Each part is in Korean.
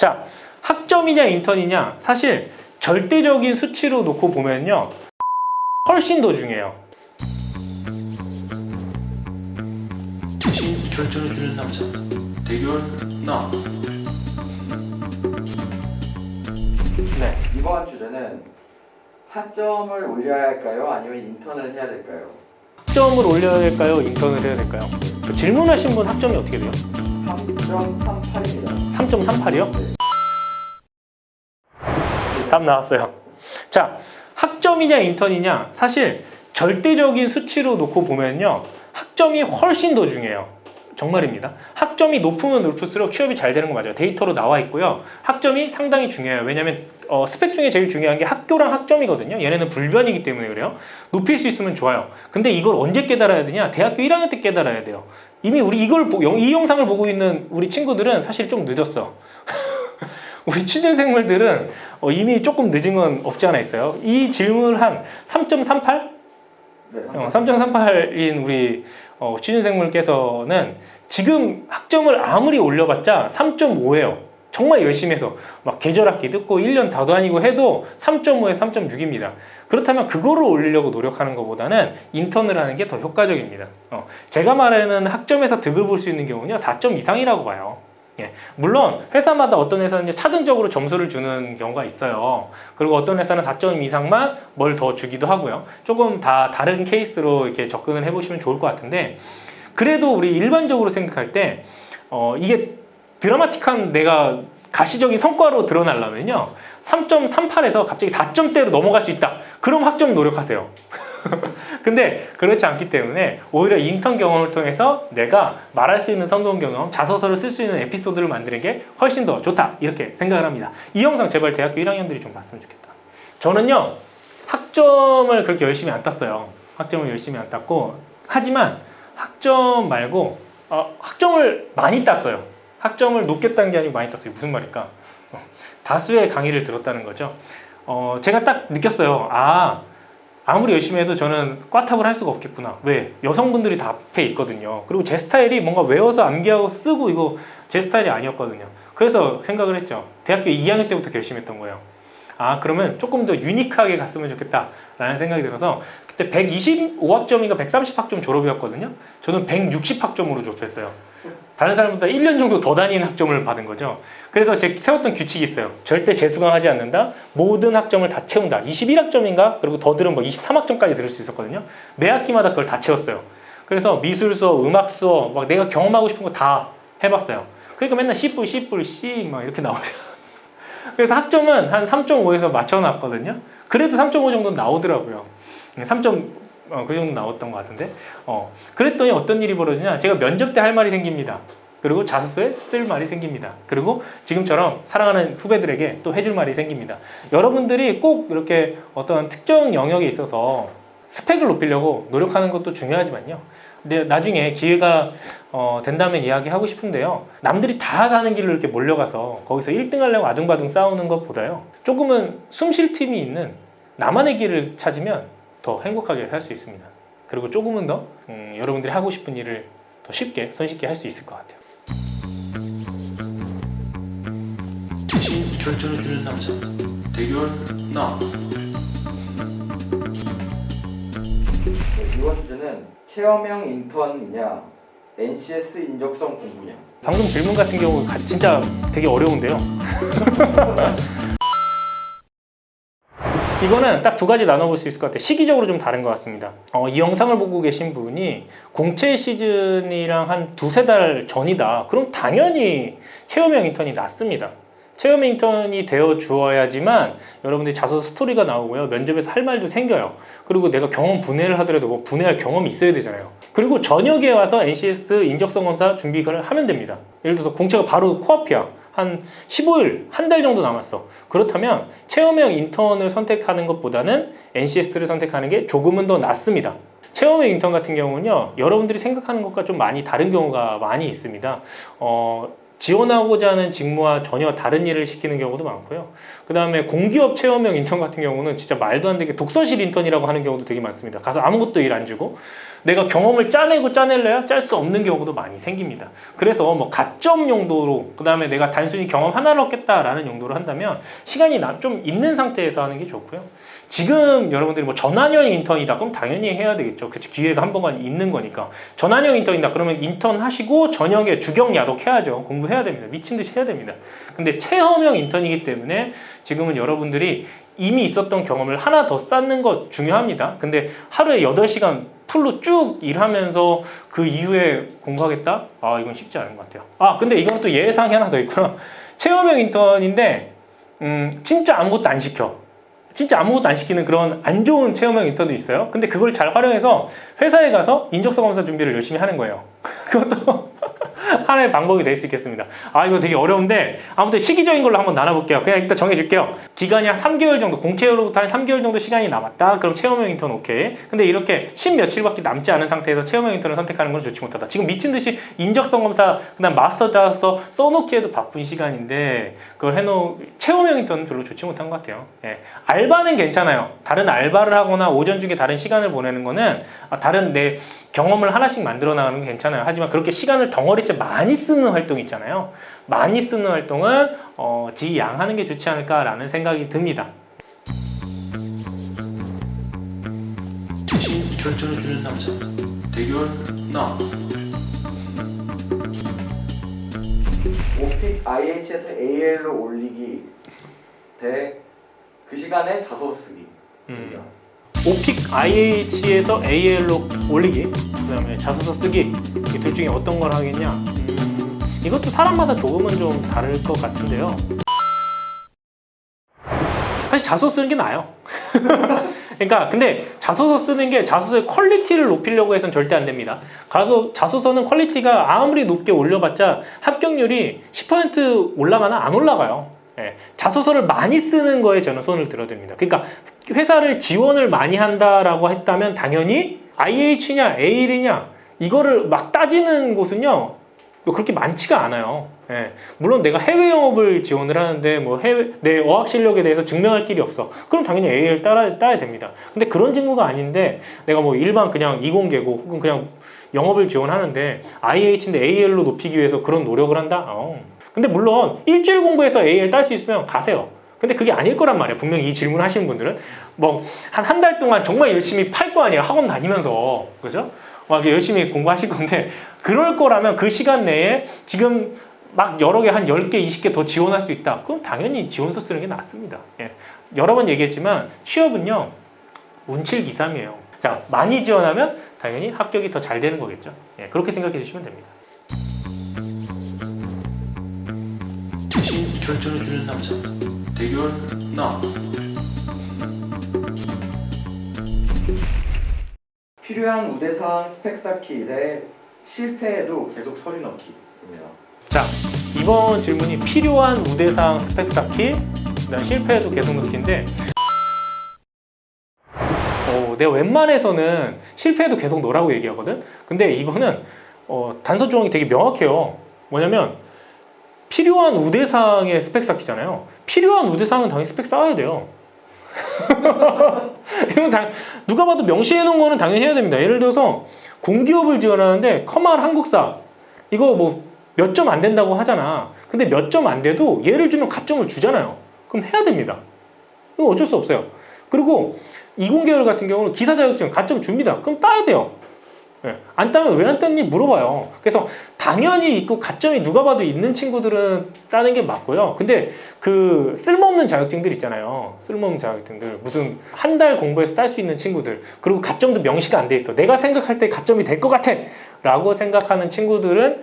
자, 학점이냐 인턴이냐 사실 절대적인 수치로 놓고 보면요. 훨씬 더 중요해요. 대신 결정을 주는 남자 대결 나 네. 이번 주제는 학점을 올려야 할까요? 아니면 인턴을 해야 될까요? 학점을 올려야 될까요? 인턴을 해야 될까요? 그 질문하신 분 학점이 어떻게 돼요? 3.38입니다. 3.38이요? 답 나왔어요. 자, 학점이냐 인턴이냐 사실 절대적인 수치로 놓고 보면요. 학점이 훨씬 더 중요해요. 정말입니다. 학점이 높으면 높을수록 취업이 잘 되는 거 맞아요. 데이터로 나와 있고요. 학점이 상당히 중요해요. 왜냐하면 어, 스펙 중에 제일 중요한 게 학교랑 학점이거든요. 얘네는 불변이기 때문에 그래요. 높일 수 있으면 좋아요. 근데 이걸 언제 깨달아야 되냐? 대학교 1학년 때 깨달아야 돼요. 이미 우리 이걸 보- 영- 이 영상을 보고 있는 우리 친구들은 사실 좀 늦었어. 우리 취준생물들은 어, 이미 조금 늦은 건 없지 않아 있어요. 이 질문을 한 3.38? 네, 어, 3.38인 우리 어, 취준생물께서는 지금 학점을 아무리 올려봤자 3.5예요. 정말 열심히 해서 막 계절학기 듣고 1년 다 다니고 해도 3.5에 3.6입니다. 그렇다면 그거를 올리려고 노력하는 것보다는 인턴을 하는 게 더 효과적입니다. 어, 제가 말하는 학점에서 득을 볼 수 있는 경우는요 4점 이상이라고 봐요. 예, 물론 회사마다 어떤 회사는 차등적으로 점수를 주는 경우가 있어요. 그리고 어떤 회사는 4점 이상만 뭘 더 주기도 하고요. 조금 다 다른 케이스로 이렇게 접근을 해보시면 좋을 것 같은데 그래도 우리 일반적으로 생각할 때 어, 이게 드라마틱한 내가 가시적인 성과로 드러나려면요 3.38에서 갑자기 4점대로 넘어갈 수 있다. 그럼 학점 노력하세요. 근데 그렇지 않기 때문에 오히려 인턴 경험을 통해서 내가 말할 수 있는 성공 경험, 자소서를 쓸 수 있는 에피소드를 만드는 게 훨씬 더 좋다 이렇게 생각을 합니다. 이 영상 제발 대학교 1학년들이 좀 봤으면 좋겠다. 저는요 학점을 그렇게 열심히 안 땄어요. 학점을 열심히 안 땄고 하지만 학점 말고 어, 학점을 많이 땄어요. 학점을 높게 딴 게 아니고 많이 땄어요. 무슨 말일까? 어, 다수의 강의를 들었다는 거죠. 어, 제가 딱 느꼈어요. 아 아무리 열심히 해도 저는 꽈탑을 할 수가 없겠구나. 왜? 여성분들이 다 앞에 있거든요. 그리고 제 스타일이 뭔가 외워서 암기하고 쓰고 이거 제 스타일이 아니었거든요. 그래서 생각을 했죠. 대학교 2학년 때부터 결심했던 거예요. 아, 그러면 조금 더 유니크하게 갔으면 좋겠다라는 생각이 들어서 그때 125학점인가 130학점 졸업이었거든요. 저는 160학점으로 졸업했어요. 다른 사람보다 1년 정도 더 다닌 학점을 받은 거죠. 그래서 제 세웠던 규칙이 있어요. 절대 재수강하지 않는다. 모든 학점을 다 채운다. 21학점인가? 그리고 더 들으면 뭐 23학점까지 들을 수 있었거든요. 매 학기마다 그걸 다 채웠어요. 그래서 미술 수업, 음악 수업, 막 내가 경험하고 싶은 거 다 해봤어요. 그러니까 맨날 C뿔, C뿔, C 막 이렇게 나오죠. 그래서 학점은 한 3.5에서 맞춰놨거든요. 그래도 3.5 정도 나오더라고요. 3. 어, 그 정도 나왔던 것 같은데. 어, 그랬더니 어떤 일이 벌어지냐. 제가 면접 때 할 말이 생깁니다. 그리고 자소서에 쓸 말이 생깁니다. 그리고 지금처럼 사랑하는 후배들에게 또 해줄 말이 생깁니다. 여러분들이 꼭 이렇게 어떤 특정 영역에 있어서 스펙을 높이려고 노력하는 것도 중요하지만요. 근데 나중에 기회가 어, 된다면 이야기하고 싶은데요. 남들이 다 가는 길로 이렇게 몰려가서 거기서 1등 하려고 아둥바둥 싸우는 것보다요. 조금은 숨 쉴 틈이 있는 나만의 길을 찾으면 더 행복하게 살 수 있습니다. 그리고 조금은 더 음, 여러분들이 하고 싶은 일을 더 쉽게 손쉽게 할 수 있을 것 같아요. 대신 결정을 주는 남자 대결 나 네, 이번 주제는 체험형 인턴이냐, NCS 인적성 공부냐. 방금 질문 같은 경우 가- 진짜 되게 어려운데요. 이거는 딱 두 가지 나눠볼 수 있을 것 같아요. 시기적으로 좀 다른 것 같습니다. 어, 이 영상을 보고 계신 분이 공채 시즌이랑 한 두세 달 전이다. 그럼 당연히 체험형 인턴이 낫습니다. 체험 인턴이 되어 주어야지만 여러분들이 자소서 스토리가 나오고요. 면접에서 할 말도 생겨요. 그리고 내가 경험 분해를 하더라도 뭐 분해할 경험이 있어야 되잖아요. 그리고 저녁에 와서 NCS 인적성 검사 준비를 하면 됩니다. 예를 들어서 공채가 바로 코앞이야. 한 15일, 한 달 정도 남았어. 그렇다면 체험형 인턴을 선택하는 것보다는 NCS를 선택하는 게 조금은 더 낫습니다. 체험형 인턴 같은 경우는요, 여러분들이 생각하는 것과 좀 많이 다른 경우가 많이 있습니다. 어, 지원하고자 하는 직무와 전혀 다른 일을 시키는 경우도 많고요. 그 다음에 공기업 체험형 인턴 같은 경우는 진짜 말도 안 되게 독서실 인턴이라고 하는 경우도 되게 많습니다. 가서 아무것도 일 안 주고 내가 경험을 짜내고 짜낼래야 짤 수 없는 경우도 많이 생깁니다. 그래서 뭐 가점 용도로 그 다음에 내가 단순히 경험 하나를 얻겠다라는 용도로 한다면 시간이 나- 좀 있는 상태에서 하는 게 좋고요. 지금 여러분들이 뭐 전환형 인턴이다 그럼 당연히 해야 되겠죠. 그치 기회가 한 번만 있는 거니까 전환형 인턴이다 그러면 인턴 하시고 저녁에 주경 야독 해야죠. 공부해야 됩니다. 미친 듯이 해야 됩니다. 근데 체험형 인턴이기 때문에 지금은 여러분들이 이미 있었던 경험을 하나 더 쌓는 것 중요합니다. 근데 하루에 8시간 풀로 쭉 일하면서 그 이후에 공부하겠다? 아, 이건 쉽지 않은 것 같아요. 아, 근데 이건 또 예상이 하나 더 있구나. 체험형 인턴인데, 음, 진짜 아무것도 안 시켜. 진짜 아무것도 안 시키는 그런 안 좋은 체험형 인턴도 있어요. 근데 그걸 잘 활용해서 회사에 가서 인적성 검사 준비를 열심히 하는 거예요. 그것도 하나의 방법이 될 수 있겠습니다. 아 이거 되게 어려운데 아무튼 시기적인 걸로 한번 나눠볼게요. 그냥 일단 정해줄게요. 기간이 한 3개월 정도, 공채로부터 한 3개월 정도 시간이 남았다. 그럼 체험형 인턴 오케이. 근데 이렇게 10 며칠밖에 남지 않은 상태에서 체험형 인턴을 선택하는 건 좋지 못하다. 지금 미친 듯이 인적성 검사, 그다음 마스터 짜서 써놓기에도 바쁜 시간인데 그걸 해놓 체험형 인턴은 별로 좋지 못한 것 같아요. 예. 알바는 괜찮아요. 다른 알바를 하거나 오전 중에 다른 시간을 보내는 거는 아, 다른 내 경험을 하나씩 만들어 나가는 게 괜찮아요. 하지만 그렇게 시간을 덩어리째 많이 쓰는 활동 있잖아요. 많이 쓰는 활동은 어, 지양하는 게 좋지 않을까라는 생각이 듭니다. 대신 결정해주는 남자 대결 나 오픽 IH에서 AL로 올리기 대 그 시간에 자소 쓰기. 음. 오픽 IH에서 AL로 올리기, 그다음에 자소서 쓰기 이 둘 중에 어떤 걸 하겠냐? 음, 이것도 사람마다 조금은 좀 다를 것 같은데요. 사실 자소서 쓰는 게 나아요. 그러니까 근데 자소서 쓰는 게 자소서의 퀄리티를 높이려고 해서는 절대 안 됩니다. 가서 자소서는 퀄리티가 아무리 높게 올려봤자 합격률이 10% 올라가나 안 올라가요. 예, 자소서를 많이 쓰는 거에 저는 손을 들어듭니다. 그러니까 회사를 지원을 많이 한다라고 했다면 당연히 IH냐 AL이냐 이거를 막 따지는 곳은요 뭐 그렇게 많지가 않아요. 예, 물론 내가 해외 영업을 지원을 하는데 뭐 해외 내 어학 실력에 대해서 증명할 길이 없어. 그럼 당연히 AL 따라 따야 됩니다. 근데 그런 직무가 아닌데 내가 뭐 일반 그냥 이공계고 혹은 그냥 영업을 지원하는데 IH인데 AL로 높이기 위해서 그런 노력을 한다. 어. 근데 물론 일주일 공부해서 AL 딸 수 있으면 가세요. 근데 그게 아닐 거란 말이에요. 분명히 이 질문 하시는 분들은 뭐 한 한 달 동안 정말 열심히 팔 거 아니에요. 학원 다니면서 그죠? 막 열심히 공부하실 건데 그럴 거라면 그 시간 내에 지금 막 여러 개 한 10개, 20개 더 지원할 수 있다. 그럼 당연히 지원서 쓰는 게 낫습니다. 예. 여러 번 얘기했지만 취업은요. 운칠기삼이에요. 자, 많이 지원하면 당연히 합격이 더 잘 되는 거겠죠. 예, 그렇게 생각해 주시면 됩니다. 대신 결정해주는 남자 대결 나 필요한 우대사항 스펙 쌓기 대 실패해도 계속 서류 넣기입니다. 자, 이번 질문이 필요한 우대사항 스펙 쌓기, 그다음 실패해도 계속 넣기인데, 어, 내가 웬만해서는 실패해도 계속 넣으라고 얘기하거든. 근데 이거는 어, 단서 조항이 되게 명확해요. 뭐냐면 필요한 우대사항의 스펙 쌓기잖아요. 필요한 우대사항은 당연히 스펙 쌓아야 돼요. 이건 당, 누가 봐도 명시해 놓은 거는 당연히 해야 됩니다. 예를 들어서 공기업을 지원하는데 커말 한국사 이거 뭐 몇 점 안 된다고 하잖아. 근데 몇 점 안 돼도 얘를 주면 가점을 주잖아요. 그럼 해야 됩니다. 이거 어쩔 수 없어요. 그리고 이공계열 같은 경우는 기사 자격증 가점 줍니다. 그럼 따야 돼요. 예. 안 따면 왜 안 땄니 물어봐요. 그래서 당연히 있고 가점이 누가 봐도 있는 친구들은 따는 게 맞고요. 근데 그 쓸모없는 자격증들 있잖아요. 쓸모없는 자격증들 무슨 한 달 공부해서 딸 수 있는 친구들 그리고 가점도 명시가 안 돼 있어. 내가 생각할 때 가점이 될 것 같아라고 생각하는 친구들은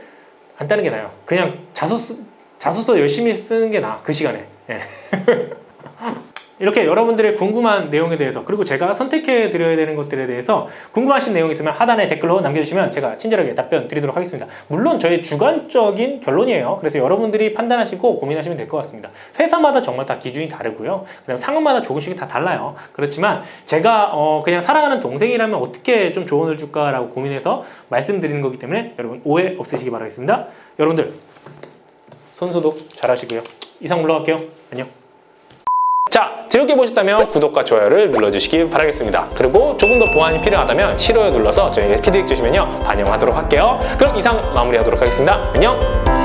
안 따는 게 나아요. 그냥 자소서 자소서 열심히 쓰는 게 나아 그 시간에. 예. 이렇게 여러분들의 궁금한 내용에 대해서 그리고 제가 선택해 드려야 되는 것들에 대해서 궁금하신 내용이 있으면 하단에 댓글로 남겨주시면 제가 친절하게 답변 드리도록 하겠습니다. 물론 저의 주관적인 결론이에요. 그래서 여러분들이 판단하시고 고민하시면 될 것 같습니다. 회사마다 정말 다 기준이 다르고요. 그다음 상황마다 조금씩 다 달라요. 그렇지만 제가 어 그냥 사랑하는 동생이라면 어떻게 좀 조언을 줄까라고 고민해서 말씀드리는 거기 때문에 여러분 오해 없으시기 바라겠습니다. 여러분들 손소독 잘 하시고요. 이상 물러갈게요. 안녕. 자, 즐겁게 보셨다면 구독과 좋아요를 눌러주시기 바라겠습니다. 그리고 조금 더 보완이 필요하다면 싫어요 눌러서 저에게 피드백 주시면요 반영하도록 할게요. 그럼 이상 마무리하도록 하겠습니다. 안녕.